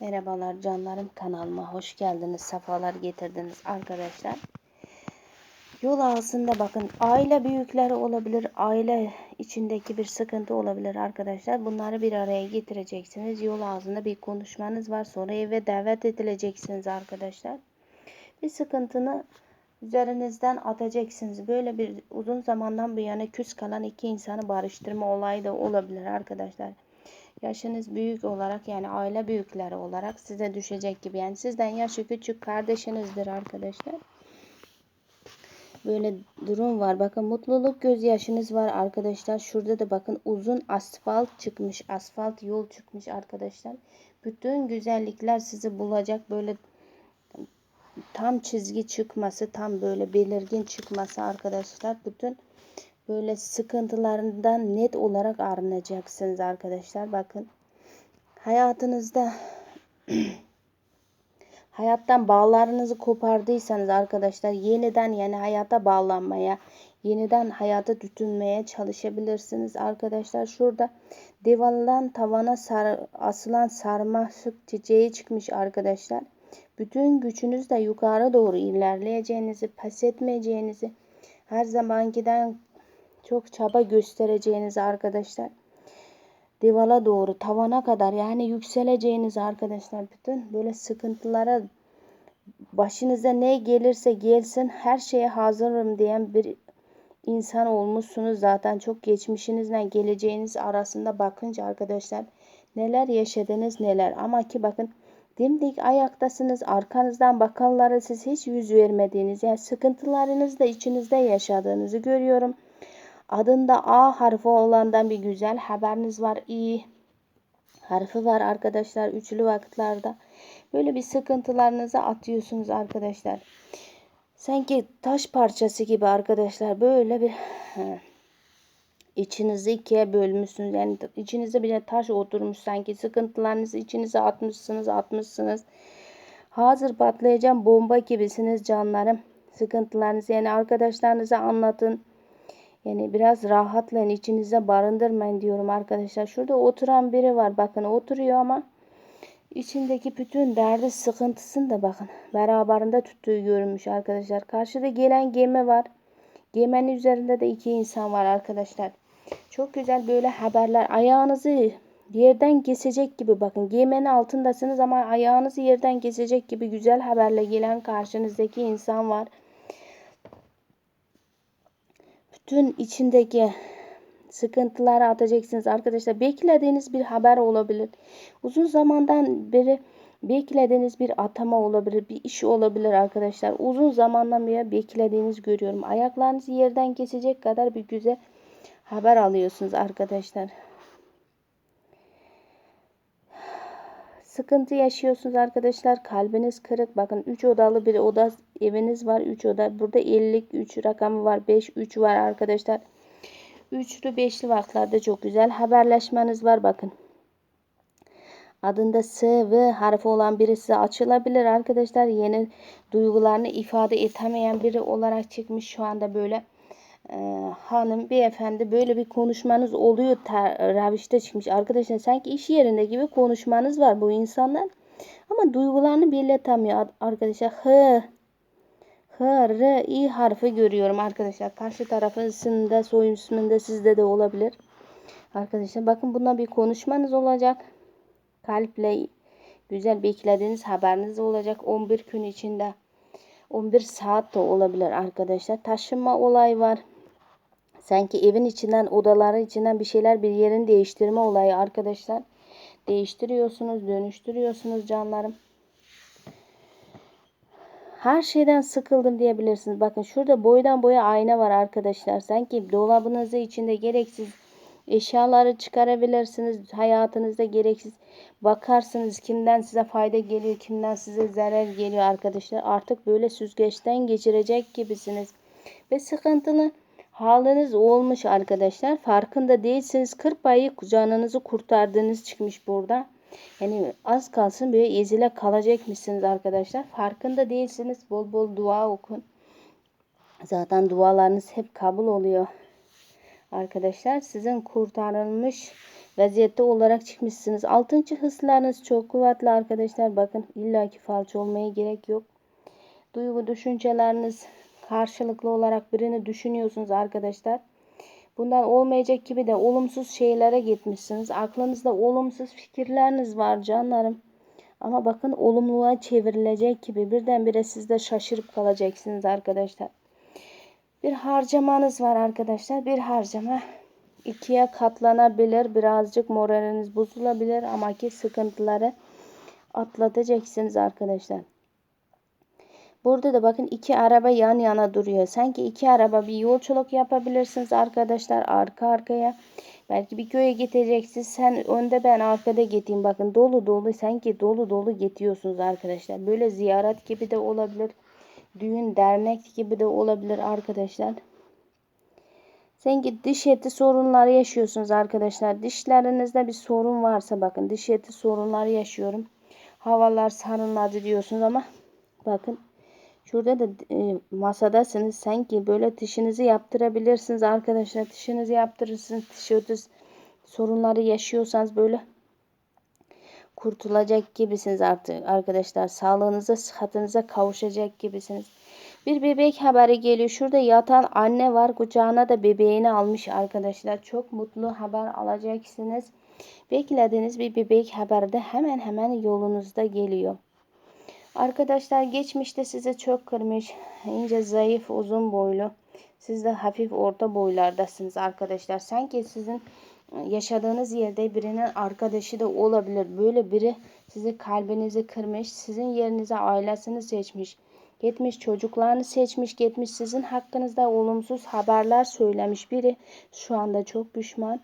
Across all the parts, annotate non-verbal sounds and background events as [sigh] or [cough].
Merhabalar canlarım kanalıma hoş geldiniz. Sefalar getirdiniz arkadaşlar. Yol ağzında bakın aile büyükleri olabilir. Aile içindeki bir sıkıntı olabilir arkadaşlar. Bunları bir araya getireceksiniz. Yol ağzında bir konuşmanız var. Sonra eve davet edileceksiniz arkadaşlar. Bir sıkıntını üzerinizden atacaksınız. Böyle bir uzun zamandan bu yana küs kalan iki insanı barıştırma olayı da olabilir arkadaşlar yaşınız büyük olarak yani aile büyükleri olarak size düşecek gibi. Yani sizden yaşı küçük kardeşinizdir arkadaşlar. Böyle durum var. Bakın mutluluk gözyaşınız var arkadaşlar. Şurada da bakın uzun asfalt çıkmış. Asfalt yol çıkmış arkadaşlar. Bütün güzellikler sizi bulacak. Böyle tam çizgi çıkması, tam böyle belirgin çıkması arkadaşlar. Bütün böyle sıkıntılarından net olarak arınacaksınız arkadaşlar. Bakın hayatınızda [clears throat] hayattan bağlarınızı kopardıysanız arkadaşlar yeniden yani hayata bağlanmaya, yeniden hayata tutunmaya çalışabilirsiniz arkadaşlar. Şurada divandan tavana sar, asılan sarmaşık çiçeği çıkmış arkadaşlar. Bütün gücünüzle yukarı doğru ilerleyeceğinizi, pes etmeyeceğinizi, her zamankiden çok çaba göstereceğiniz arkadaşlar. Divala doğru tavana kadar yani yükseleceğiniz arkadaşlar bütün böyle sıkıntılara başınıza ne gelirse gelsin her şeye hazırım diyen bir insan olmuşsunuz zaten çok geçmişinizle geleceğiniz arasında bakınca arkadaşlar neler yaşadınız neler ama ki bakın dimdik ayaktasınız arkanızdan bakanlara siz hiç yüz vermediğiniz yani sıkıntılarınızı da içinizde yaşadığınızı görüyorum. Adında A harfi olandan bir güzel haberiniz var. İ harfi var arkadaşlar üçlü vakitlerde. Böyle bir sıkıntılarınızı atıyorsunuz arkadaşlar. Sanki taş parçası gibi arkadaşlar böyle bir içinizi ikiye bölmüşsünüz. Yani içinize bile taş oturmuş sanki sıkıntılarınızı içinize atmışsınız atmışsınız. Hazır patlayacağım bomba gibisiniz canlarım. Sıkıntılarınızı yani arkadaşlarınıza anlatın yani biraz rahatlayın içinize barındırmayın diyorum arkadaşlar. Şurada oturan biri var. Bakın oturuyor ama içindeki bütün derdi sıkıntısını da bakın beraberinde tuttuğu görünmüş arkadaşlar. Karşıda gelen gemi var. Geminin üzerinde de iki insan var arkadaşlar. Çok güzel böyle haberler. Ayağınızı yerden kesecek gibi bakın. Geminin altındasınız ama ayağınızı yerden kesecek gibi güzel haberle gelen karşınızdaki insan var bütün içindeki sıkıntıları atacaksınız arkadaşlar. Beklediğiniz bir haber olabilir. Uzun zamandan beri beklediğiniz bir atama olabilir, bir iş olabilir arkadaşlar. Uzun zamandan beri beklediğiniz görüyorum. Ayaklarınızı yerden kesecek kadar bir güzel haber alıyorsunuz arkadaşlar. Sıkıntı yaşıyorsunuz arkadaşlar. Kalbiniz kırık. Bakın 3 odalı bir oda eviniz var. 3 oda. Burada 50 3 rakamı var. 5 3 var arkadaşlar. Üçlü beşli vaktlerde çok güzel haberleşmeniz var. Bakın. Adında S ve harfi olan biri size açılabilir arkadaşlar. Yeni duygularını ifade etemeyen biri olarak çıkmış şu anda böyle e, hanım beyefendi böyle bir konuşmanız oluyor ravişte çıkmış. Arkadaşlar sanki iş yerinde gibi konuşmanız var bu insanlar. Ama duygularını belirtemiyor arkadaşlar. H H, R, I harfi görüyorum arkadaşlar. Karşı tarafın isminde, soy isminde sizde de olabilir. Arkadaşlar bakın buna bir konuşmanız olacak. Kalple güzel beklediğiniz haberiniz olacak. 11 gün içinde 11 saat de olabilir arkadaşlar. Taşınma olay var. Sanki evin içinden odaların içinden bir şeyler bir yerin değiştirme olayı arkadaşlar. Değiştiriyorsunuz, dönüştürüyorsunuz canlarım. Her şeyden sıkıldım diyebilirsiniz. Bakın şurada boydan boya ayna var arkadaşlar. Sanki dolabınızı içinde gereksiz eşyaları çıkarabilirsiniz. Hayatınızda gereksiz bakarsınız kimden size fayda geliyor, kimden size zarar geliyor arkadaşlar. Artık böyle süzgeçten geçirecek gibisiniz. Ve sıkıntılı haliniz olmuş arkadaşlar. Farkında değilsiniz. Kırk ayı canınızı kurtardığınız çıkmış burada. Yani az kalsın böyle ezile kalacakmışsınız arkadaşlar. Farkında değilsiniz. Bol bol dua okun. Zaten dualarınız hep kabul oluyor. Arkadaşlar sizin kurtarılmış vaziyette olarak çıkmışsınız. Altıncı hıslarınız çok kuvvetli arkadaşlar. Bakın illaki falç olmaya gerek yok. Duygu düşünceleriniz karşılıklı olarak birini düşünüyorsunuz arkadaşlar. Bundan olmayacak gibi de olumsuz şeylere gitmişsiniz. Aklınızda olumsuz fikirleriniz var canlarım. Ama bakın olumluğa çevrilecek gibi birdenbire siz de şaşırıp kalacaksınız arkadaşlar. Bir harcamanız var arkadaşlar. Bir harcama ikiye katlanabilir. Birazcık moraliniz bozulabilir ama ki sıkıntıları atlatacaksınız arkadaşlar. Burada da bakın iki araba yan yana duruyor. Sanki iki araba bir yolculuk yapabilirsiniz arkadaşlar arka arkaya. Belki bir köye gideceksiniz. Sen önde ben arkada gideyim. Bakın dolu dolu sanki dolu dolu gidiyorsunuz arkadaşlar. Böyle ziyaret gibi de olabilir. Düğün dernek gibi de olabilir arkadaşlar. Sanki diş eti sorunları yaşıyorsunuz arkadaşlar. Dişlerinizde bir sorun varsa bakın diş eti sorunları yaşıyorum. Havalar sarınladı diyorsunuz ama bakın Şurada da e, masadasınız. Sanki böyle dişinizi yaptırabilirsiniz arkadaşlar. Dişinizi yaptırırsınız. Tişörtü sorunları yaşıyorsanız böyle kurtulacak gibisiniz artık arkadaşlar. Sağlığınıza, sıhhatinize kavuşacak gibisiniz. Bir bebek haberi geliyor. Şurada yatan anne var. Kucağına da bebeğini almış arkadaşlar. Çok mutlu haber alacaksınız. Beklediğiniz bir bebek haberi de hemen hemen yolunuzda geliyor. Arkadaşlar geçmişte size çok kırmış, ince, zayıf, uzun boylu. Siz de hafif orta boylardasınız arkadaşlar. Sanki sizin yaşadığınız yerde birinin arkadaşı da olabilir. Böyle biri sizi kalbinizi kırmış, sizin yerinize ailesini seçmiş. Gitmiş çocuklarını seçmiş, gitmiş sizin hakkınızda olumsuz haberler söylemiş biri. Şu anda çok pişman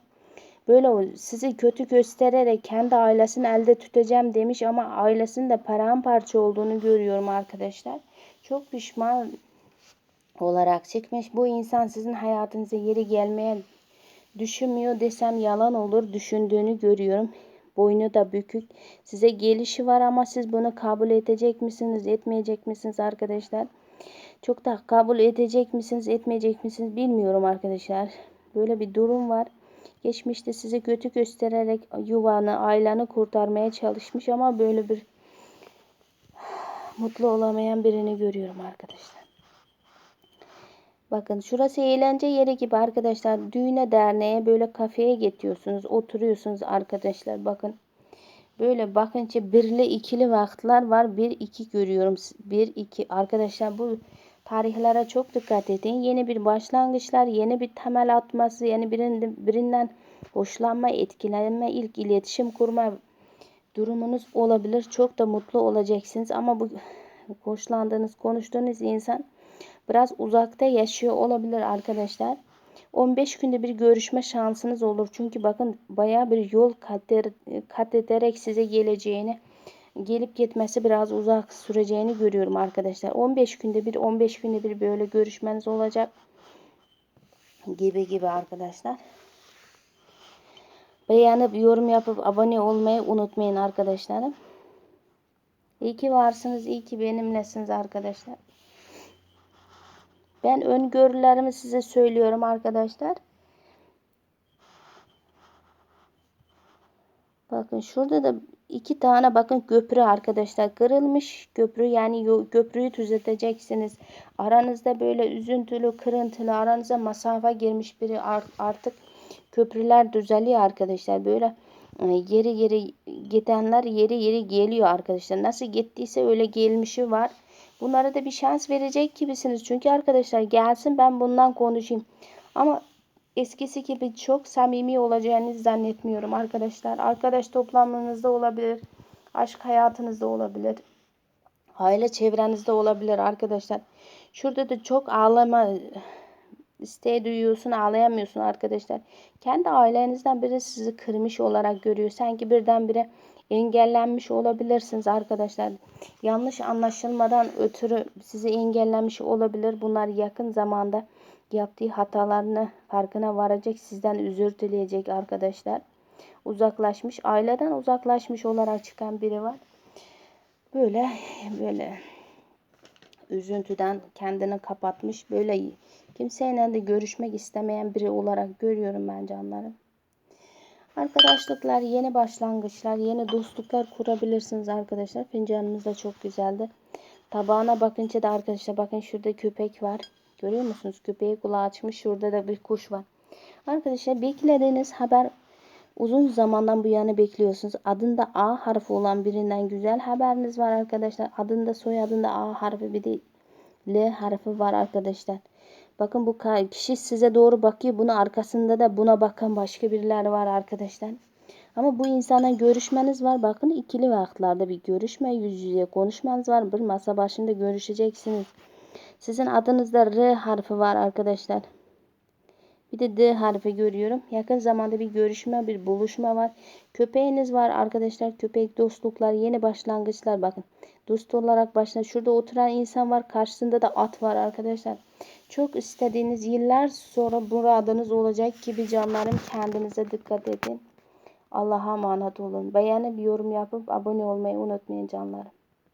böyle sizi kötü göstererek kendi ailesini elde tutacağım demiş ama ailesinin de paramparça olduğunu görüyorum arkadaşlar. Çok pişman olarak çıkmış. Bu insan sizin hayatınıza yeri gelmeye düşünmüyor desem yalan olur. Düşündüğünü görüyorum. Boynu da bükük. Size gelişi var ama siz bunu kabul edecek misiniz, etmeyecek misiniz arkadaşlar? Çok da kabul edecek misiniz, etmeyecek misiniz bilmiyorum arkadaşlar. Böyle bir durum var. Geçmişte sizi kötü göstererek yuvanı, aileni kurtarmaya çalışmış ama böyle bir mutlu olamayan birini görüyorum arkadaşlar. Bakın şurası eğlence yeri gibi arkadaşlar. Düğüne derneğe böyle kafeye gidiyorsunuz. Oturuyorsunuz arkadaşlar. Bakın. Böyle bakınca birli ikili vakitler var. Bir iki görüyorum. Bir iki arkadaşlar bu Tarihlere çok dikkat edin. Yeni bir başlangıçlar, yeni bir temel atması, yeni birinden, birinden hoşlanma, etkilenme, ilk iletişim kurma durumunuz olabilir. Çok da mutlu olacaksınız ama bu hoşlandığınız, konuştuğunuz insan biraz uzakta yaşıyor olabilir arkadaşlar. 15 günde bir görüşme şansınız olur. Çünkü bakın baya bir yol kat ederek size geleceğini gelip gitmesi biraz uzak süreceğini görüyorum arkadaşlar. 15 günde bir 15 günde bir böyle görüşmeniz olacak gibi gibi arkadaşlar. Beğenip yorum yapıp abone olmayı unutmayın arkadaşlarım. İyi ki varsınız, iyi ki benimlesiniz arkadaşlar. Ben öngörülerimi size söylüyorum arkadaşlar. Bakın şurada da iki tane bakın köprü arkadaşlar kırılmış köprü yani köprüyü düzelteceksiniz. Aranızda böyle üzüntülü kırıntılı aranıza masafe girmiş biri artık köprüler düzeliyor arkadaşlar. Böyle e, yeri yeri gidenler yeri yeri geliyor arkadaşlar. Nasıl gittiyse öyle gelmişi var. Bunlara da bir şans verecek gibisiniz. Çünkü arkadaşlar gelsin ben bundan konuşayım. Ama eskisi gibi çok samimi olacağını zannetmiyorum arkadaşlar. Arkadaş toplamınızda olabilir. Aşk hayatınızda olabilir. Aile çevrenizde olabilir arkadaşlar. Şurada da çok ağlama isteği duyuyorsun ağlayamıyorsun arkadaşlar. Kendi ailenizden biri sizi kırmış olarak görüyor. Sanki birdenbire engellenmiş olabilirsiniz arkadaşlar. Yanlış anlaşılmadan ötürü sizi engellenmiş olabilir. Bunlar yakın zamanda yaptığı hatalarını farkına varacak, sizden özür dileyecek arkadaşlar. Uzaklaşmış, aileden uzaklaşmış olarak çıkan biri var. Böyle böyle üzüntüden kendini kapatmış, böyle kimseyle de görüşmek istemeyen biri olarak görüyorum ben canlarım. Arkadaşlıklar, yeni başlangıçlar, yeni dostluklar kurabilirsiniz arkadaşlar. Fincanımız da çok güzeldi. Tabağına bakınca da arkadaşlar bakın şurada köpek var. Görüyor musunuz? Köpeği kulağı açmış. Şurada da bir kuş var. Arkadaşlar beklediğiniz haber uzun zamandan bu yana bekliyorsunuz. Adında A harfi olan birinden güzel haberiniz var arkadaşlar. Adında soyadında A harfi bir de L harfi var arkadaşlar. Bakın bu kişi size doğru bakıyor. Bunun arkasında da buna bakan başka birileri var arkadaşlar. Ama bu insana görüşmeniz var. Bakın ikili vakıtlarda bir görüşme, yüz yüze konuşmanız var. Bir masa başında görüşeceksiniz. Sizin adınızda R harfi var arkadaşlar. Bir de D harfi görüyorum. Yakın zamanda bir görüşme, bir buluşma var. Köpeğiniz var arkadaşlar. Köpek dostluklar, yeni başlangıçlar bakın. Dost olarak başla. Şurada oturan insan var. Karşısında da at var arkadaşlar. Çok istediğiniz yıllar sonra muradınız olacak gibi canlarım. Kendinize dikkat edin. Allah'a emanet olun. Beğenip yorum yapıp abone olmayı unutmayın canlarım.